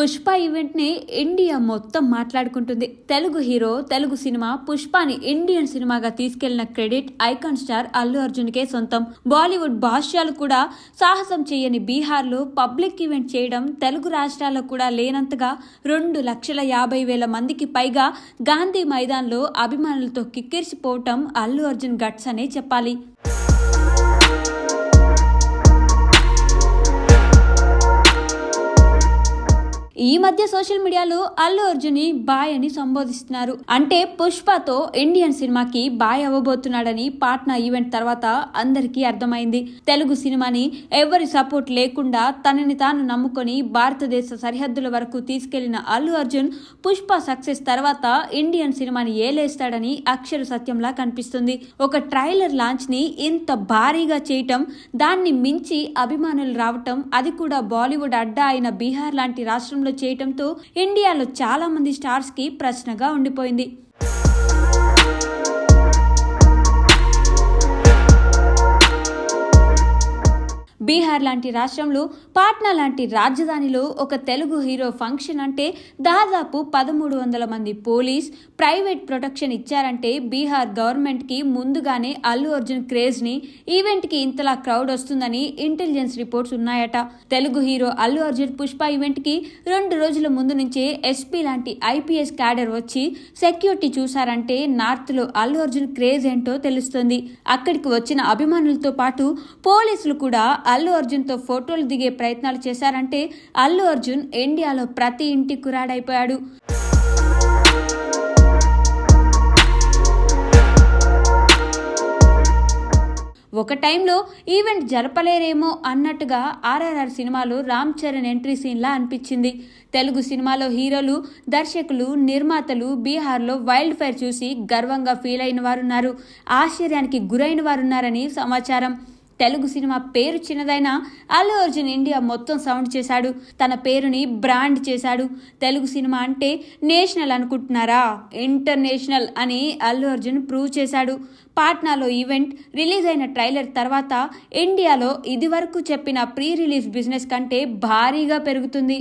Pushpa ఈవెంట్ని India మొత్తం మాట్లాడుకుంటుంది. Telugu hero Telugu cinema పుష్పని ఇండియన్ సినిమాగా తీసుకెళ్ళిన క్రెడిట్ ఐకాన్ స్టార్ అల్లు అర్జున్కే సొంతం. బాలీవుడ్ భాష్యాలు కూడా సాహసం చేయని బీహార్లో పబ్లిక్ ఈవెంట్ చేయడం తెలుగు రాష్ట్రాల్లో కూడా లేనంతగా రెండు లక్షల యాభై వేల మందికి పైగా గాంధీ మైదాన్లో అభిమానులతో కిక్కిరిసిపోవటం అల్లు అర్జున్ గట్స్ అనే చెప్పాలి. ఈ మధ్య సోషల్ మీడియాలో అల్లు అర్జున్ బాయ్ అని సంబోధిస్తున్నారు. అంటే పుష్పతో ఇండియన్ సినిమాకి బాయ్ అవ్వబోతున్నాడని పాట్నా ఈవెంట్ తర్వాత అందరికీ అర్థమైంది. తెలుగు సినిమాని ఎవరి సపోర్ట్ లేకుండా తనని తాను నమ్ముకొని భారతదేశ సరిహద్దుల వరకు తీసుకెళ్ళిన అల్లు అర్జున్ పుష్ప సక్సెస్ తర్వాత ఇండియన్ సినిమాని ఏలేస్తాడని అక్షర సత్యంలా కనిపిస్తుంది. ఒక ట్రైలర్ లాంచ్ని ఇంత భారీగా చేయటం దాన్ని మించి అభిమానులు రావటం అది కూడా బాలీవుడ్ అడ్డా అయిన బీహార్ లాంటి రాష్ట్రంలో చేయటంతో ఇండియాలో చాలా మంది స్టార్స్కి ప్రశ్నగా ఉండిపోయింది. బీహార్ లాంటి రాష్ట్రంలో పాట్నా లాంటి రాజధానిలో ఒక తెలుగు హీరో ఫంక్షన్ అంటే దాదాపు పదమూడు వందల మంది పోలీస్ ప్రైవేట్ ప్రొటెక్షన్ ఇచ్చారంటే బీహార్ గవర్నమెంట్కి ముందుగానే అల్లు అర్జున్ క్రేజ్ని ఈవెంట్కి ఇంతలా క్రౌడ్ వస్తుందని ఇంటెలిజెన్స్ రిపోర్ట్స్ ఉన్నాయట. తెలుగు హీరో అల్లు అర్జున్ పుష్ప ఈవెంట్కి రెండు రోజుల ముందు నుంచే ఎస్పీ లాంటి ఐపీఎస్ క్యాడర్ వచ్చి సెక్యూరిటీ చూశారంటే నార్త్లో అల్లు అర్జున్ క్రేజ్ ఏంటో తెలుస్తుంది. అక్కడికి వచ్చిన అభిమానులతో పాటు పోలీసులు కూడా అల్లు అర్జున్తో ఫోటోలు దిగే ప్రయత్నాలు చేశారంటే అల్లు అర్జున్ ఇండియాలో ప్రతి ఇంటి కురాడైపోయాడు ఒక టైంలో ఈవెంట్ జరపలేరేమో అన్నట్టుగా ఆర్ఆర్ఆర్ సినిమాలో రామ్ చరణ్ ఎంట్రీ సీన్లా అనిపించింది. తెలుగు సినిమాలో హీరోలు దర్శకులు నిర్మాతలు బీహార్లో వైల్డ్ ఫైర్ చూసి గర్వంగా ఫీల్ అయిన వారున్నారు. ఆశ్చర్యానికి గురైన వారున్నారని సమాచారం. తెలుగు సినిమా పేరు చిన్నదైనా అల్లు అర్జున్ ఇండియా మొత్తం సౌండ్ చేశాడు. తన పేరుని బ్రాండ్ చేశాడు. తెలుగు సినిమా అంటే నేషనల్ అనుకుంటున్నారా? ఇంటర్నేషనల్ అని అల్లు అర్జున్ ప్రూవ్ చేశాడు. పాట్నాలో ఈవెంట్ రిలీజ్ అయిన ట్రైలర్ తర్వాత ఇండియాలో ఇదివరకు చెప్పిన ప్రీ రిలీజ్ బిజినెస్ కంటే భారీగా పెరుగుతుంది.